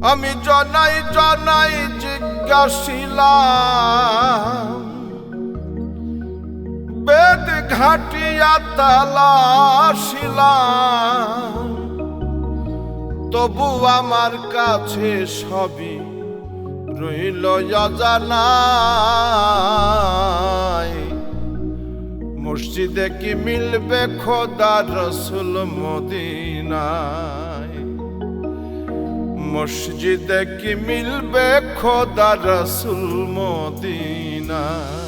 আমি জনাই জনাই জিজ্ঞাসিলাম, বেদ ঘাটিয়া তালাশিলাম তবু আমার কাছে সবই রইল অজানাই মসজিদে কি মিলবে খোদা রসুল মদিনায় মসজিদে কি মিলবে খোদা রসুল মদিনায়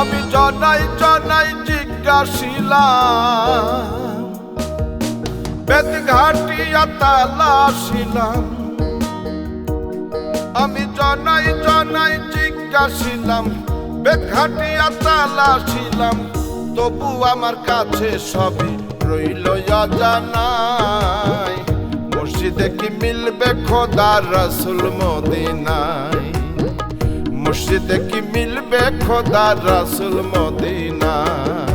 আমি জনাই জনাই জিজ্ঞাসিলাম বেদ ঘাটিয়া তালাশিলাম আমি জনাই জনাই জিজ্ঞাসিলাম বেদ ঘাটিয়া তালাশিলাম তবু আমার কাছে সবই রইল জানাই মসজিদে কি মিলবে খোদা রসুল মদিনায়? মসজিদে কি মিলবে খোদা রসুল মদিনায়?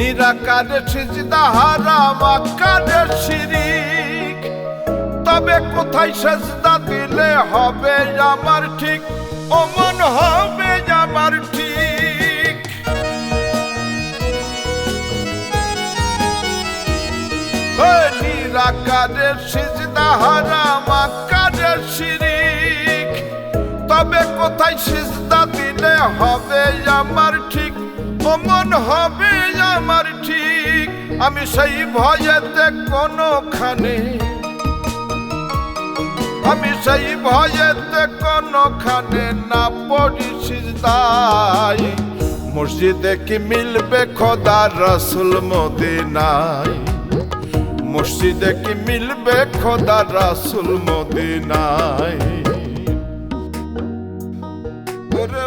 নিরাকারে সিজদা হারাম আকারে শিরিক। তবে কোথায় সেজদা দিলে হবে আমার ঠিক? অমন হবে আমার ঠিক। ও নিরাকারে সিজদা হারাম আকারে শিরিক। তবে কোথায় সিজদা দিলে হবে আমার ঠিক? অমন হবে আমার ঠিক। আমি সেই ভয়েতে কোনখানে। আমি সেই ভয়েতে কোনখানে না পড়ি সিজদাই মসজিদে কি মিলবে খোদা রসুল মদিনায়? মসজিদে কি মিলবে খোদা রসুল মদিনায়? ওরে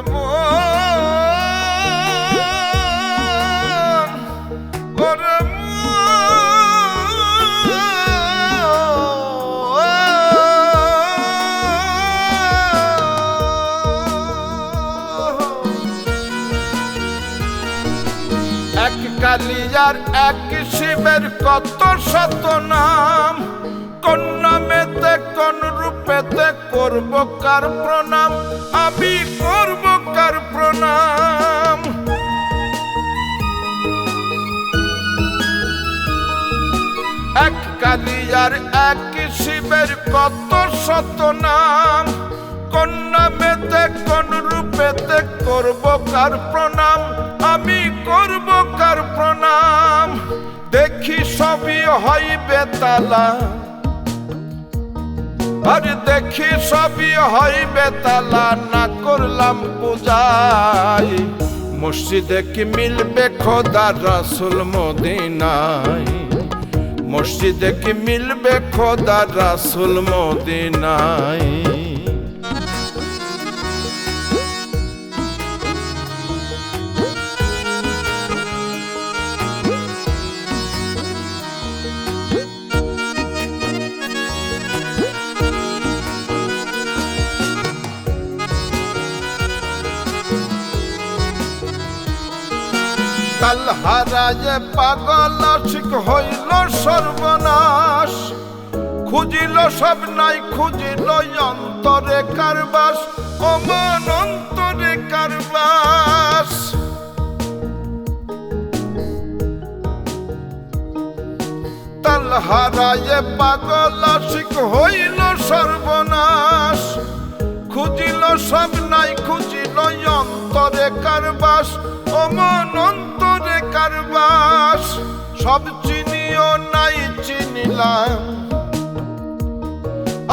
কালিয়ার এক শিবের কত শত নাম। কোন নামেতে, কোন রূপেতে করব কার প্রণাম? আমি করব কার প্রণাম? এক কালিয়ার এক শিবের কত শত নাম। কোন নামেতে কোন রূপেতে করব কার প্রণাম? আমি করব কার প্রণাম? দেখি সবই হইবে তালা। আর দেখি সবই হইবে তালা, না করলাম পূজাই মসজিদে কি মিলবে খোদা রাসুল মদিনায়? মসজিদে কি মিলবে খোদা রাসুল মদিনায়? কাল হারায়ে পাগল আশিক হইল সর্বনাশ। খুঁজিল সব নাই, খুঁজিল অন্তরে কারবাস, অমন অন্তরে কারবাস। তাল হারায়ে পাগল আশিক হইল সর্বনাশ। খুঁজিল সব নাই, খুঁজিল অন্তরে কারবাস, অমন অন্তরে সব চিনিও নাই চিনিলাম।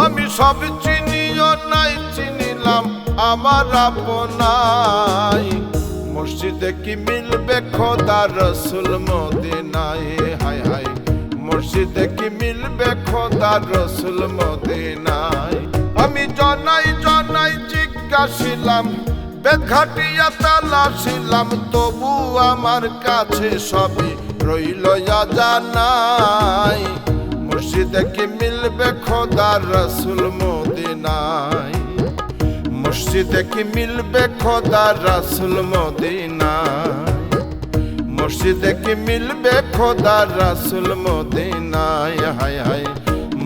আমি সব চিনিও নাই চিনিলাম, আমার আপনাই মসজিদে কি মিলবে খোদা রসুল মদিনায়? হায় হায়, মসজিদে কি মিলবে খোদা রসুল মদিনায়? আমি জনাই জনাই জিজ্ঞাসিলাম বেদ ঘাটিয়া তালাশিলাম, তবু আমার কাছে সবই রইল জানাই মসজিদে কি মিলবে খোদার রসুল মদিনায় মসজিদে কি মিলবে খোদার রসুল মদিনায় মসজিদে কি মিলবে খোদার রসুল মদিনায় হায় হায়,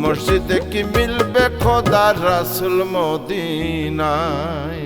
মসজিদে কি মিলবে খোদার রসুল মদিনায়